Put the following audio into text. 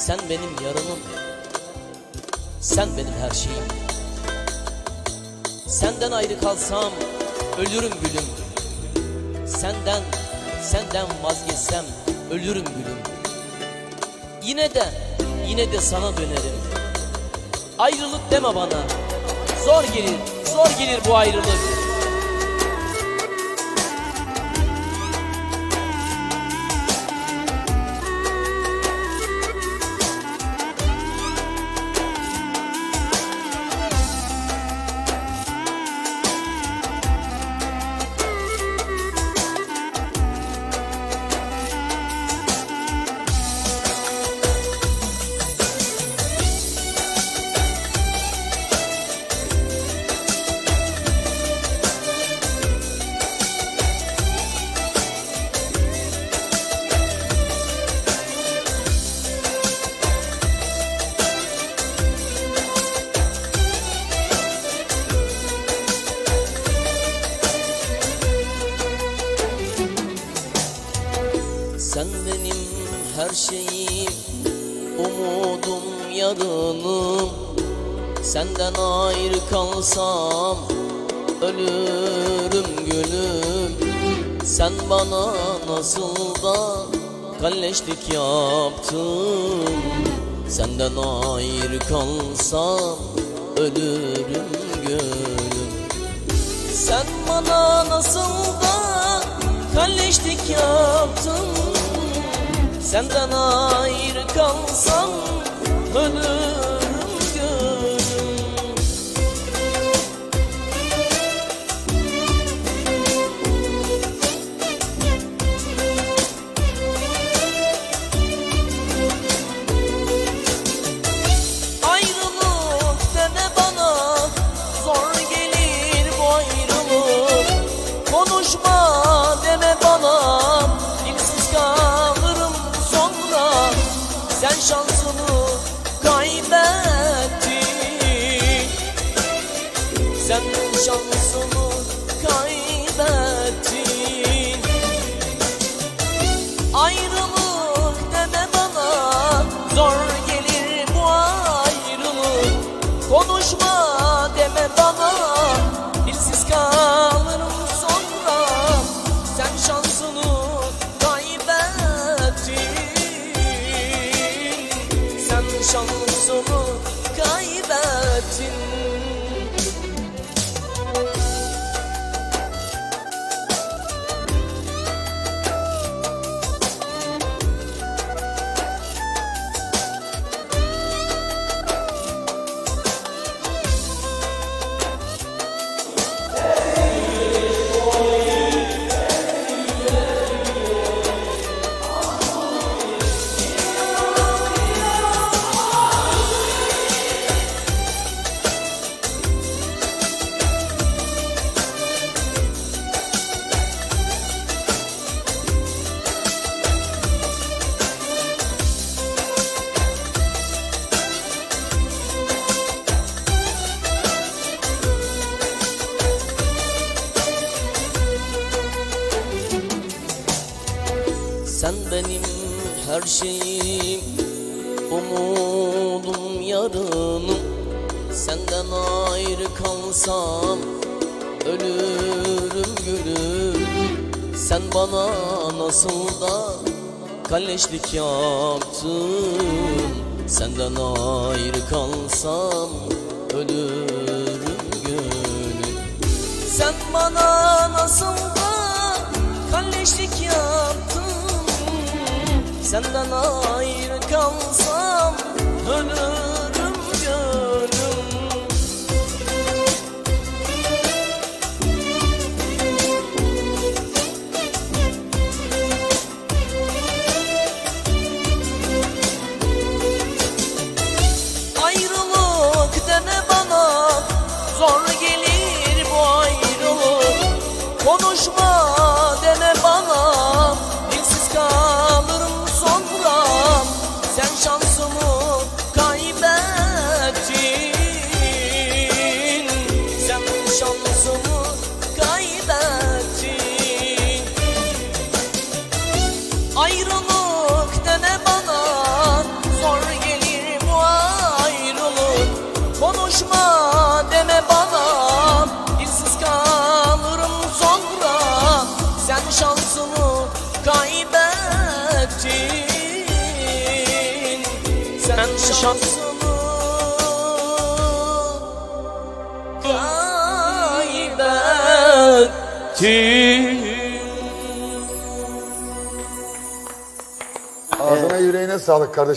Sen benim yarınım Sen benim her şeyim. Senden ayrı kalsam ölürüm gülüm. Senden, senden vazgeçsem ölürüm gülüm. Yine de, yine de sana dönerim. Ayrılık deme bana. Zor gelir, zor gelir bu ayrılık Sen benim her şeyim Umudum yarınım Senden ayrı kalsam Ölürüm gülüm. Sen bana nasıl da Kalleşlik yaptın? Senden ayrı kalsam Ölürüm gülüm. Sen bana nasıl da kalleşlik yaptın Senden ayrı kalsam ölürüm şansını kaybettin Sen şansını kaybettin Ayrılık deme bana Zor gelir bu ayrılık. Konuşma Sen şansını Sen benim her şeyim Umudum yarınım. Senden ayrı kalsam Ölürüm gülüm Sen bana nasıl da Kalleşlik yaptın? Senden ayrı kalsam Ölürüm gülüm sen bana nasıl da kalleşlik yaptın Senden ayrı kalsam ölürüm gönlüm Ayrılık deme bana Zor gelir bu ayrılık. Konuşma şansını kaybettin Sen şansını kaybettin Ağzına yüreğine sağlık kardeşim.